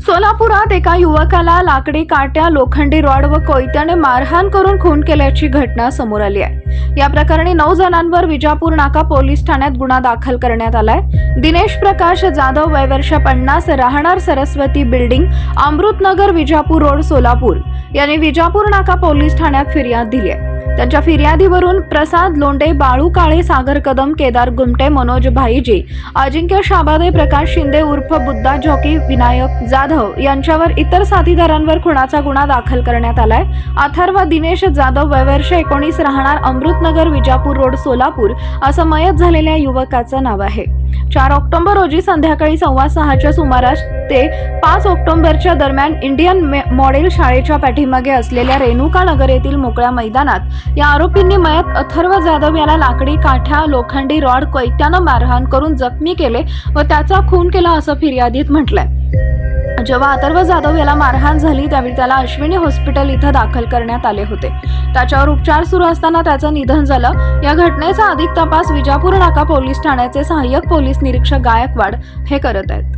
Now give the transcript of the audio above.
सोलापुरात एका युवकाला लाकडी काट्या लोखंडी रॉड व कोयत्याने मारहाण करून खून केल्याची घटना समोर आली आहे. या प्रकरणी नऊ जणांवर विजापूर नाका पोलीस ठाण्यात गुन्हा दाखल करण्यात आलाय. दिनेश प्रकाश जाधव वय वर्ष पन्नास राहणार सरस्वती बिल्डिंग अमृतनगर विजापूर रोड सोलापूर. यांनी विजापूर नाका पोलीस ठाण्यात फिर्याद दिली आहे. त्यांच्या फिर्यादीवरून प्रसाद लोंडे बाळू काळे सागर कदम केदार गुमटे मनोज भाईजी अजिंक्य शाबादे प्रकाश शिंदे उर्फ बुद्धा जॉकी विनायक जाधव यांच्यावर इतर साथीदारांवर खुणाचा गुन्हा दाखल करण्यात आलाय. अथर्व दिनेश जाधव वयवर्ष एकोणीस राहणार अमृतनगर विजापूर रोड सोलापूर असं मयत झालेल्या युवकाचं नाव आहे. चार ऑक्टोबर रोजी संध्याकाळी सव्वा सहाच्या सुमारास ते पाच ऑक्टोबरच्या दरम्यान इंडियन मे- मॉडेल शाळेच्या पाठीमागे असलेल्या रेणुका नगर येथील मोकळ्या मैदानात या आरोपींनी मयत अथर्व जाधव याला लाकडी काठ्या लोखंडी रॉड कैत्यानं मारहाण करून जखमी केले व त्याचा खून केला असं फिर्यादीत म्हटलंय. जेव्हा अथर्व जाधव याला मारहाण झाली त्यावेळी त्याला अश्विनी हॉस्पिटल इथं दाखल करण्यात आले होते. त्याच्यावर उपचार सुरू असताना त्याचं निधन झालं. या घटनेचा अधिक तपास विजापूर नाका पोलीस ठाण्याचे सहाय्यक पोलीस निरीक्षक गायकवाड हे करत आहेत.